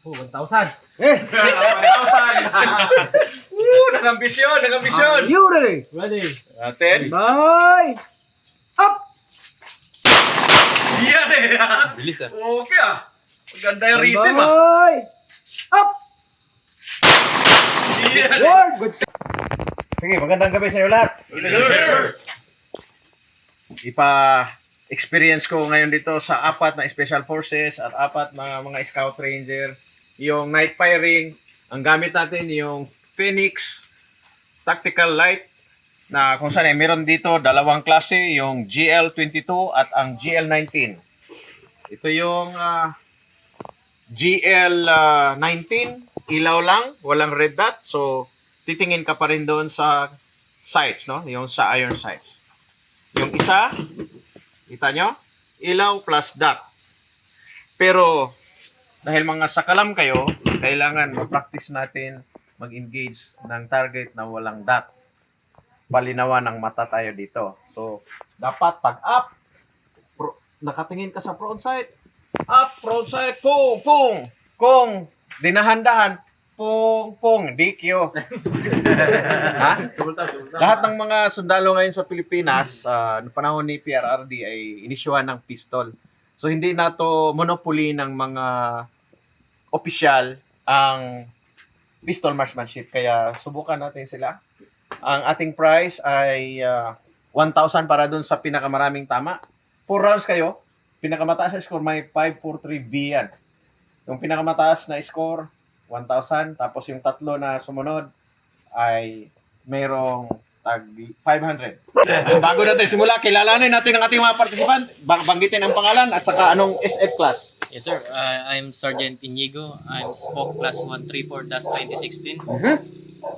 Oh, 1,000. Eh, 1,000! Woo! Nag-ambisyon! are Nag-ambisyon! you ready? Ready. Atin! Bye! Up! Yan eh! ha? Bilis ah. Okay ah! Maganda yung rhythm ah! Bye! Up! Yan eh! Word! Good Sige, magandang gabi sa iyo lahat. Sir. Ipa-experience ko ngayon dito sa apat na Special Forces at apat na mga Scout Ranger. Yung night firing, ang gamit natin yung Phoenix Tactical Light na kung saan eh, meron dito dalawang klase, yung GL22 at ang GL19. Ito yung ah, GL19, ilaw lang, walang red dot. So, titingin ka pa rin doon sa sights, no? Yung sa iron sights. Yung isa, kita nyo? Ilaw plus dot. Pero, dahil mga sakalam kayo, kailangan practice natin mag-engage ng target na walang dot. Palinawan ng mata tayo dito. So, dapat pag up, pro, nakatingin ka sa front sight, up, front sight, pung, pung. Kung dinahandahan, pung, pung, DQ. ha? Lahat ng mga sundalo ngayon sa Pilipinas, uh, noong panahon ni PRRD ay inisyuhan ng pistol. So hindi na to monopoly ng mga opisyal ang pistol marksmanship. Kaya subukan natin sila. Ang ating price ay ah, 1,000 para dun sa pinakamaraming tama. 4 rounds kayo. Pinakamataas na score may 543B yan. Yung pinakamataas na score 1,000. Tapos yung tatlo na sumunod ay merong tag 500. Bago natin simula, kilalanin natin ang ating mga participant. Bang banggitin ang pangalan at saka anong SF class. Yes, sir. Uh, I'm Sergeant Inigo. I'm Spoke Class 134-2016. Okay?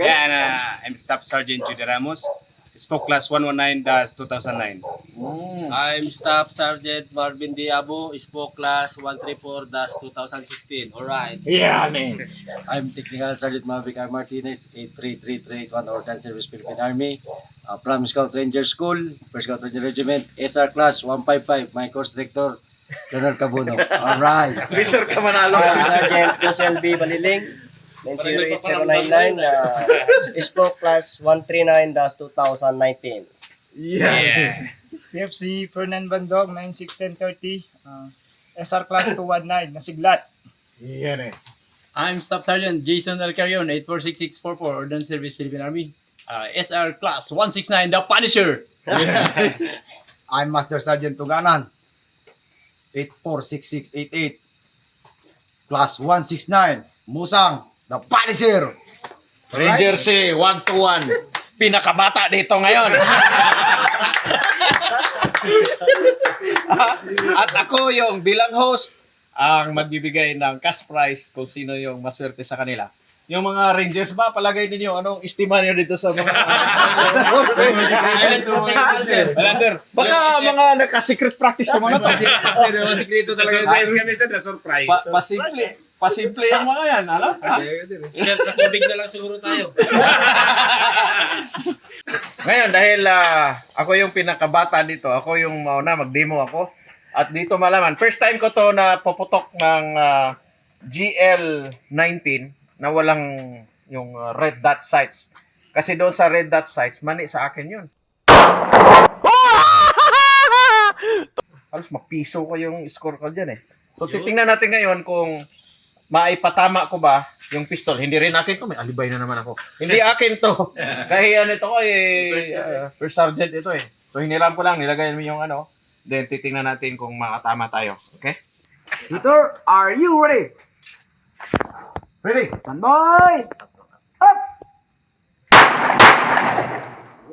And uh, I'm Staff Sergeant Judy Ramos, Spoke Class 119-2009. Mm. I'm Staff Sergeant Marvin Diabo, Spoke Class 134-2016. Alright. Yeah, man. I'm Technical Sergeant Mavic R. Martinez, 83331 Ordnance Service Philippine Army, uh, from Scout Ranger School, First Scout Ranger Regiment, SR Class 155, my course director, Colonel Cabuno. Alright. Officer ka manalo. I'm Sergeant Josel B. Baliling, 90899, uh, Spoke Class 139-2019. Yeah. PFC Fernan Bandog 961030 uh, SR class 219 nasiglat Yan eh. I'm Staff Sergeant Jason Alcarion, 846644, Ordnance Service Philippine Army. Uh, SR Class 169, The Punisher. I'm Master Sergeant Tuganan. 846688. Class 169. Musang. The Punisher. Ranger C, 1 to 1. Pinakabata dito ngayon. At ako yung bilang host ang magbibigay ng cash prize kung sino yung maswerte sa kanila. Yung mga Rangers ba, palagay ninyo, anong estima niyo dito sa mga... Wala sir. Baka mga naka-secret practice sa mga to. Sir, yung sekreto talaga. Surprise kami sir, na surprise. Pa pasimple. Pasimple yung mga yan, ano? Ha? Sa kubig na lang siguro tayo. Ngayon, dahil ah, ako yung pinakabata dito, ako yung mauna, mag-demo ako. At dito malaman, first time ko to na puputok ng ah, GL19 na walang yung ah, red dot sights. Kasi doon sa red dot sights, mani sa akin yun. Halos mapiso ko yung score ko dyan eh. So titingnan natin ngayon kung maipatama ko ba yung pistol. Hindi rin akin to, may alibay na naman ako. Hindi akin to. Kahiyan ito ko eh, uh, first sergeant ito eh. So hiniram ko lang, nilagay mo yung ano, then titingnan natin kung makatama tayo. Okay? Peter, are you ready? Ready? Stand by! Up!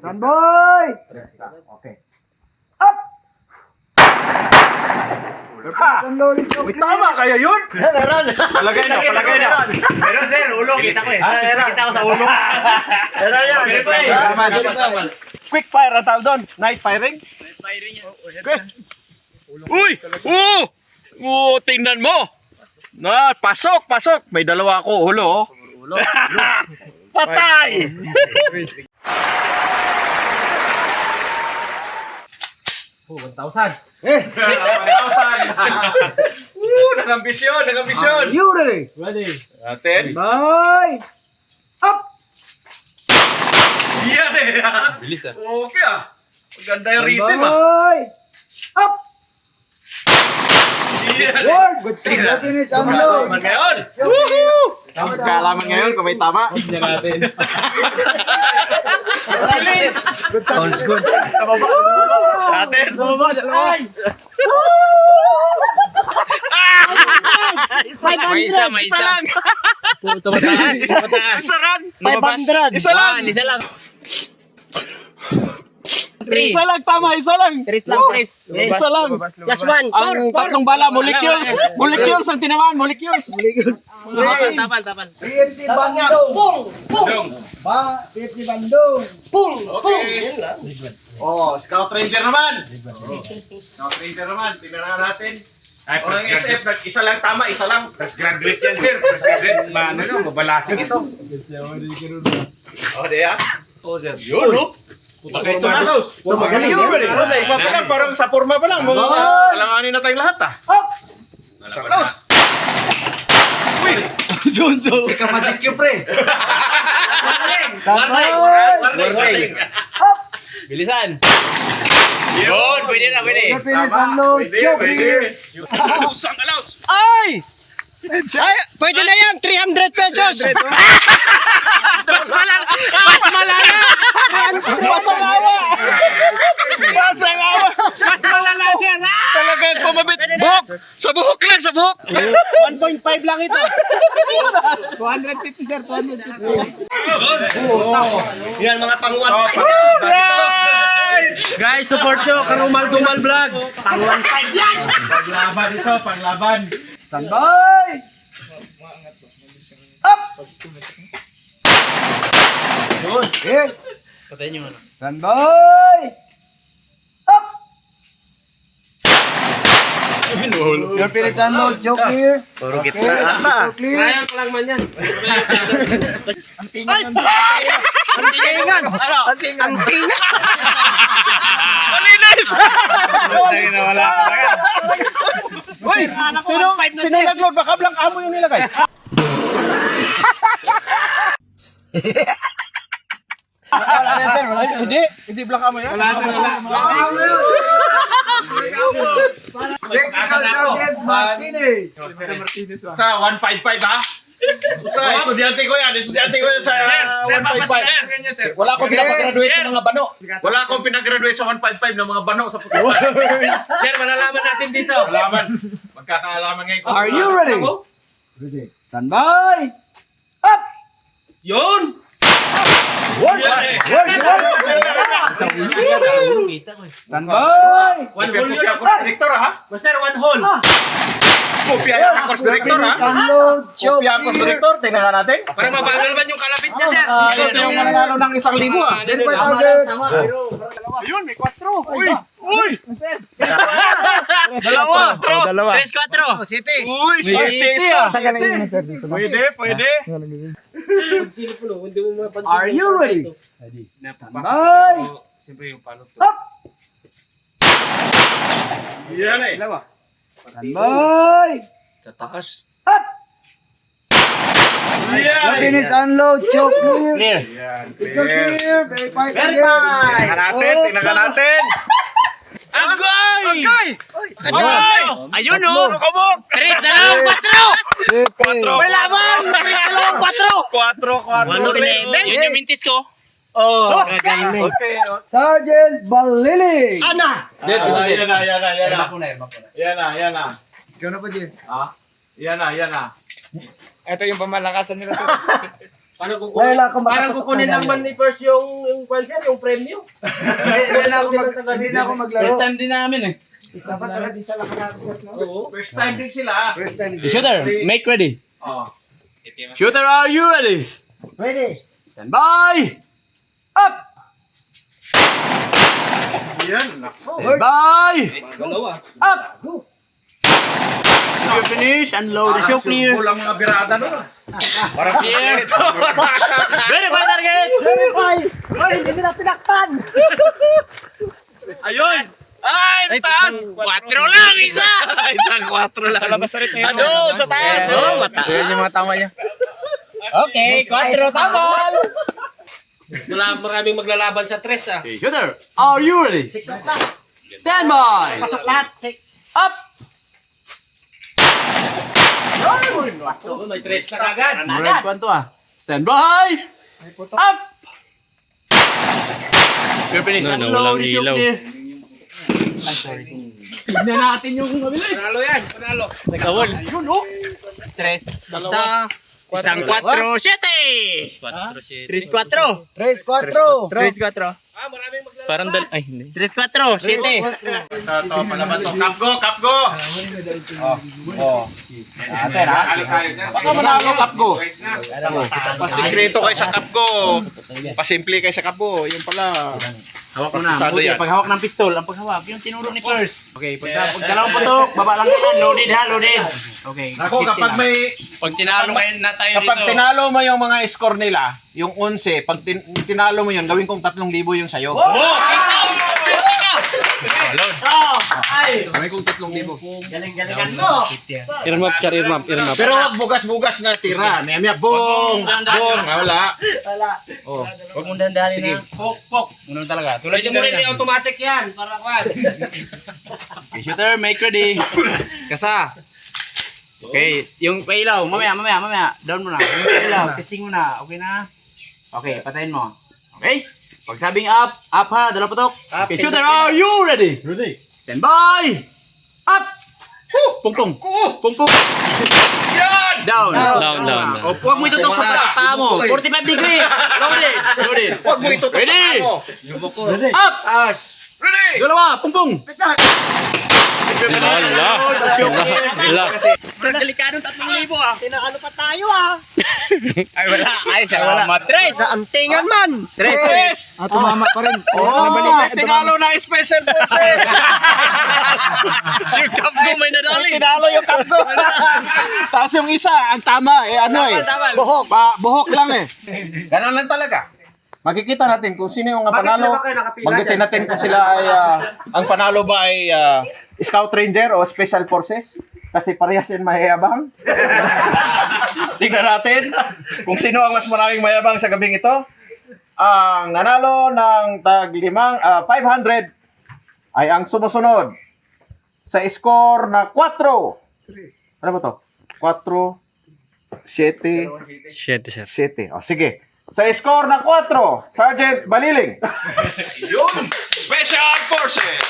Stand by! Okay. Up! Ha! Tama kaya yun? Meron! Palagay na, palagay na. Pero sir, ulo, kita ko eh. Ah, meron. Kita ko sa ulo. Meron yan! Quick fire ang tawag doon. Night firing? Quick. Uy! Oo! Oo, tingnan mo! Na, pasok, pasok. May dalawa ako ulo, oh. Ulo. Patay! Oh, 1,000. Eh! 1,000. Woo! Nagambisyon, Are nagambisyon. you ready? Natin. Boy! Up! Yan eh. Bilis ah. Okay ah. Maganda yung rhythm ah. Boy! Word! Good sir. Finish and load. Kalaman ngayon. Woohoo! Kalaman ngayon kung may tama. Sounds good. Natin. May isa, may isa. lang. Tumataas, tumataas. Isa lang. Lumabas. Isa lang. Isa lang. Three. Isa lang, tama. Isa lang. Tris lang, Tris. Isa lang. Plus one. Ang tatlong bala, molecules. Molecules ang tinamaan, molecules. Tapal, tapal, tapal. PFC Bandung. Pung! Pung! Ba, PFC Bandung. Pung! Pung! Oh, Scout Ranger naman. Scout Ranger naman. Tingnan na natin. Ay, O ng SF, isa lang tama, isa lang. Fresh graduate yan, sir. Fresh graduate. Ma, ano yun, mabalasing ito. O, di ah. Oh, sir. Yun, no? Puta kayo tomatos. Magaling yun, ready? Forma pa lang, parang sa forma pa lang. Mga alanganin na tayong lahat ah. Up! Close. Uy! Jondo. Ikaw madikyo, pre. Warning! Warning! Warning! Warning! Up! Bilisan. Yun, pwede na, pwede. Finish and load. Pwede, pwede. here. Alaus, ang alaus. Ay! Ay, pwede na yan, 300 pesos. Mas malala. Mas malala. Basang awa! Basang awa! Mas malala, sir. Ah! Talagang kumabit. Buhok! Sa buhok lang, sa buhok! 1.5 lang ito. 250 sir, 250. Yan mga pang one. Guys, support nyo. Karumal Dumal Vlog. Panglaban ito, panglaban. Stand by! Up! Here. Patayin nyo ano. Stand by! Up! Your and load. Choke here. Puro Okay. gitna. Choke clear. pa lang man yan. Antingan. Ano? Antingan. Malinis! Uy! Sino, sino nag-load? Baka blank amo yung nilagay. Wala na sir, wala sir. Hindi, hindi blank amo yan. Wala Technical Sergeant Martinez. Sa 155 ha? Sa estudyante ko yan, estudyante ko yan sa Sir, 155. papasigan nyo, sir. Wala akong pinag-graduate ng mga bano. Wala akong pinag-graduate sa 155 ng mga bano sa puto. Sir, malalaman natin dito. Alaman. Magkakaalaman ngayon ko. Are you ready? Ako? Stand by! Up! Yun! Word! Yan eh. Word! Word! Stand by! One hole yun. Director ha? Master, one hole. Kopya yan ako sa director ha? Choke Kopya ako sa here. director. Tingnan nga natin. Para mabagal man yung kalapit niya, sir. Ah, Ito yung mananalo ng isang libo ah. Verify target. Ayun, may 4. Uy! Uy! Dalawa! Dalawa! Tres, cuatro. City. Uy! City ah! Pwede, pwede. Are you ready? By! Siyempre yung palo to. Up! Yan eh. Stand by! Sa taas. Up! Finish unload, choke clear. Clear. Yan. Pistol clear. clear. Verify target. Tingnan natin, tingnan ka natin. Agoy! Agoy! Agoy! Ayun, oh. Kabok! Tres, dalawang, kwatro. City. May laban. Tres, dalawang, kwatro. 4, 4. Yun yung mintis ko. Oh, gagaling. Okay. oh. Sergeant Baliling. Ana. Ah, Yan na, yan na, yan na. Yan na, yan na. Ikaw na pa, Jim. Ah, yan na, yan na. Ito yung pamalakasan nila sir. Wala akong Parang kukunin naman ni First yung yung kwanser, yung premium. Hindi na ako mag- hindi na ako maglaro. First time din namin eh. Dapat talaga di sa lakas Oo. First time din sila. First time. Shooter, make ready. Oh. Shooter, are you ready? Pwede. Stand by. Up! Yan. Nako. Stand by. Dalawa. Up. You finish, unload the show clear. Kulang mga birada no. Parang Clear. Verify target. Verify! Hoy, hindi nila tinakpan! Ayun. Ay, taas! 4 lang, isa! Isang 4 lang. Sa labas na rin. Ano, sa taas. Oh, mataas. Yan yung mga tama niya. Okay, 4 tama. Wala maraming maglalaban sa tres ah. Okay, shooter, are you ready? Six o'clock. Stand by. Pasok lahat. Six. Up. So, may tres na kagad. Red kwanto ah. Stand by. Up. Your finish. No, no, walang ilaw. clear. Ay, sorry. Tignan natin yung mabilis. Panalo yan, panalo. Nagkawal. Yun, oh. Tres. Isa. Isang 4, 7. 4, 7. 3, 4. Tres, cuatro. 3, 4. Ah, maraming maglalaban. Parang dal... Ay, hindi. 3, 4. 7. Ito, palaban to. Kapgo, kapgo! Oh, oh. Ate, ha? Baka manalo kapgo. Pasikreto kay sa kapgo. Pasimple kay sa kapgo. Yung pala. Hawak mo na. Pisado Mabuti, yan. paghawak ng pistol, ang paghawak, yung tinuro ni First. Okay, pag, pag dalawang putok, baba lang yan. Loaded ha, loaded. Okay. Ako, kapag lang. may Pag tinalo kayo na tayo Kapag dito. tinalo mo yung mga score nila, yung 11, pag tin- tinalo mo yun, gawin kong 3,000 yung sayo. Gawin kong 3,000. Galing-galingan mo. Irmap, siya, irmap, irmap. Pero wag bugas-bugas na tira. May may bong, bong, ah, wala. Wala. Oh. Huwag mong dandanin Sige. na. Pok, pok. Ganun talaga. Yung mo rin automatic yan. Para kwan. Okay, shooter, make ready. Kasa. Okay, yung pailaw, mamaya, mamaya, mamaya. Down mo na. Yung pailaw, testing mo na. Okay na? Okay, patayin mo. Okay? Pag sabing up, up ha, dala patok. Okay, shooter, are you ready? Ready. Stand by. Up. Woo! Pungpung. Pungpung. Down. Down, down, down. O, huwag mo itutok sa paa mo. 45 degree. Loaded. Loaded. Wag mo itutok sa Ready? mo. Up. As. Ready? Dalawa, pungpung. Wala. Wala. Pero delikadong 3,000 ah. Tinaano pa tayo ah. Ay, wala. Ay, sa wala. Matres. Sa antingan man. Tres. Ah, tumama pa rin. Oh, tinalo na special forces. Yung kapgo may nadali. tinalo yung kapso. Tapos yung isa, ang tama, eh ano eh. Buhok. Pa, buhok lang eh. Ganun lang talaga. Makikita natin kung sino yung panalo. Magitin natin kung sila ay, ah, ang panalo ba ay ah, Scout Ranger o Special Forces. Kasi parehas yan mayayabang. Tingnan natin kung sino ang mas maraming mayabang sa gabing ito. Ang nanalo ng tag limang, ah, 500 ay ang sumusunod sa score na 4. Ano ba to? 4, 7, Shit, sir. 7. O, sige. Sa score na 4, Sergeant Baliling. Yun! Special Forces!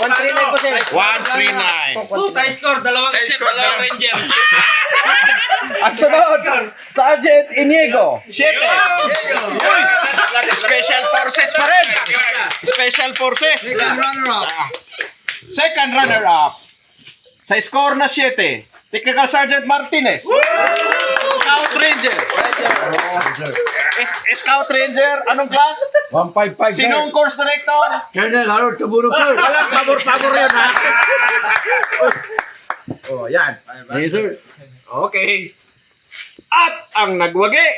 One three nine po sir. 139. Oh, tie score. Dalawang Tie score, dalawang dalawa. ranger. At sunod, Sergeant Inigo. 7. Special Forces pa rin. Special Forces. Second runner up. Second runner-up. Sa score na 7, Technical Sergeant Martinez. Scout Ranger. S- Scout Ranger, anong class? 155 Sinong course director? Colonel Harold Kaburog sir. Walang pabor-pabor yun, ha? oh, yan. Yes sir. Okay. At ang nagwagi.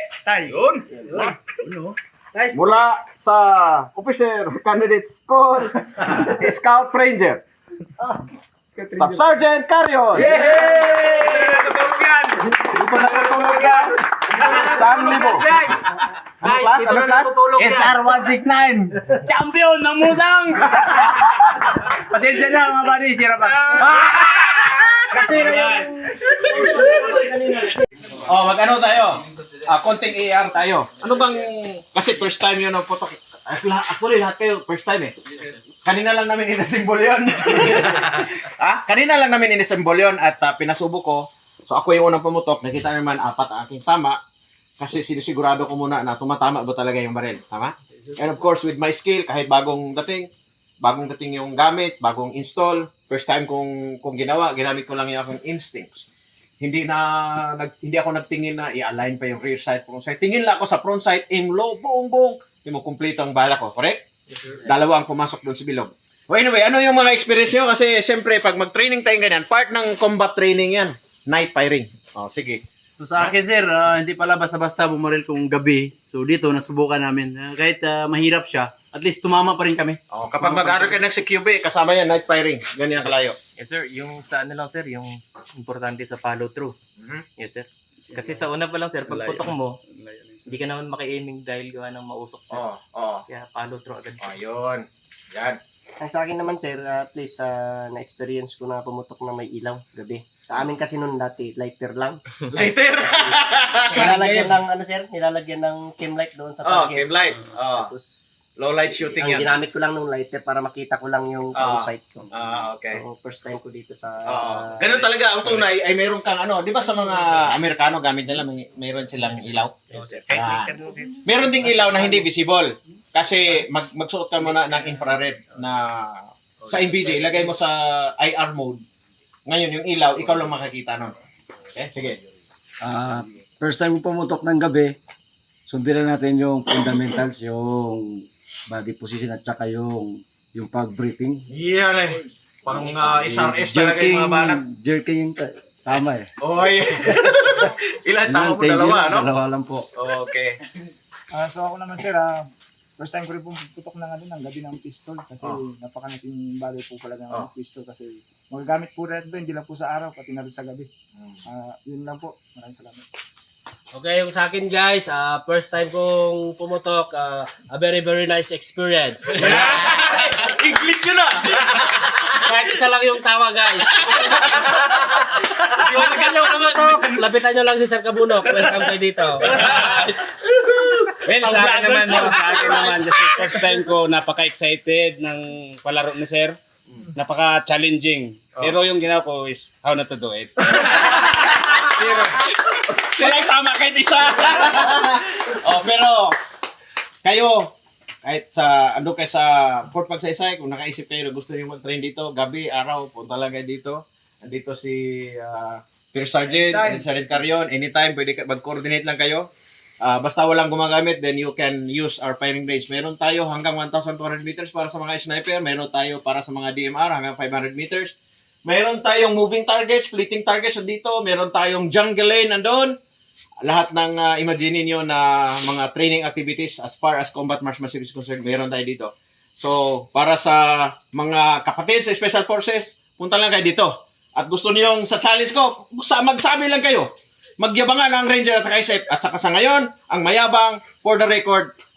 Yun. Mula sa Officer Candidate School, Scout Ranger. Staff Sergeant Carrion. Yay! Yan. Dito natutulog yan. Saan libo? Ano class? Ano class? SR169. Champion ng musang. Pasensya na mga buddy, sira pa. Kasi. Oh, mag-ano tayo? Ah, konting AR tayo. Ano bang kasi first time 'yun ang photo. Actually, lahat kayo first time eh. Kanina lang namin inasimbol 'yon. ah, kanina lang namin inasimbol 'yon at ah, pinasubo ko. So ako yung unang pumutok, nakita naman apat ang aking tama kasi sinisigurado ko muna na tumatama ba talaga yung baril. Tama? And of course, with my skill, kahit bagong dating, bagong dating yung gamit, bagong install, first time kong, kong ginawa, ginamit ko lang yung aking instincts hindi na nag, hindi ako nagtingin na i-align pa yung rear sight front sight. Tingin lang ako sa front sight, aim low, boom, boom. Hindi mo kumpleto ang bala ko, correct? Dalawa ang pumasok doon sa bilog. O anyway, ano yung mga experience nyo? Kasi siyempre, pag mag-training tayo ganyan, part ng combat training yan. Night firing. O, sige. So sa akin sir, ah, hindi pala basta-basta bumaril kung gabi. So dito nasubukan namin. Ah, kahit ah, mahirap siya, at least tumama pa rin kami. Oh, kapag mag-aaral ka ng CQB, kasama yan, night firing. Ganyan kalayo. Yes sir, yung sa ano lang sir, yung importante sa follow through. Mhm. Yes sir. Kasi sa una pa lang sir, pag putok mo, hindi ka naman maki-aiming dahil gawa ng mausok sir. Oh, oh. Kaya follow through agad. Ayun. Yan. Ang sa akin naman sir, at least ah, na-experience ko na pumutok na may ilaw gabi. Sa amin kasi noon dati, lighter lang. Lighter. Nilalagyan ng ano sir, nilalagyan ng chem light doon sa oh, target. game light. Oh, Tapos low light shooting ang yan. ginamit ko lang nung lighter para makita ko lang yung Ah. uh, sight ko. Ah, okay. Ang first time ko dito sa Oo. Ganun talaga ang tunay ay mayroon kang ano, 'di ba sa mga Amerikano gamit nila may mayroon silang ilaw. Ah. Meron ding ilaw na hindi visible. Kasi mag magsuot ka muna ng infrared na sa NVIDIA, ilagay mo sa IR mode. Ngayon yung ilaw, ikaw lang makakita nun. Okay, sige. Ah, first time ko pumutok ng gabi, sundin lang natin yung fundamentals, yung body position at saka yung yung pag-breathing. Yan eh. Parang uh, SRS talaga yung mga banat. jerking yung ta- tama eh. Oy. Ilan tao? Yung Dalawa, no? Dalawa lang po. Okay. Ah, so ako naman sir, ah, first time ko rin pumuputok ng ano ng gabi ng pistol kasi Oh. napakalaking bagay po pala ng Oh. pistol kasi magagamit po rin ito hindi lang po sa araw pati na rin sa gabi. Hmm. Ah, yun lang po. Maraming salamat. Okay, yung sa akin guys, ah, first time kong pumutok, ah, a very very nice experience. English yun ah. Kahit isa lang yung tawa guys. Kung gusto nyo pumutok, lapitan nyo lang si Sir Kabunok. Welcome kayo dito. Well, sa akin naman, no, sa akin naman, kasi first time ko napaka-excited ng palaro ni Sir. Napaka-challenging. Pero yung ginawa ko is how not to do it. Zero. Walang tama kahit isa. oh, pero kayo kahit sa ando kayo sa Fort Pagsaysay, kung nakaisip kayo na gusto niyo mag-train dito, gabi, araw, punta lang kayo dito. Andito si uh, First Sergeant and Sergeant Carion. Anytime, pwede mag-coordinate lang kayo. Ah, basta walang gumagamit, then you can use our firing range. Meron tayo hanggang 1,200 meters para sa mga sniper. Meron tayo para sa mga DMR hanggang 500 meters. Meron tayong moving targets, fleeting targets dito. Meron tayong jungle lane nandun. Lahat ng uh, imagine niyo na mga training activities as far as combat marksmanship is concerned, meron tayo dito. So, para sa mga kapatid sa Special Forces, punta lang kayo dito. At gusto niyo sa challenge ko, sa- magsabi lang kayo. Magyabangan ang Ranger at saka ISEP. At saka sa ngayon, ang mayabang, for the record,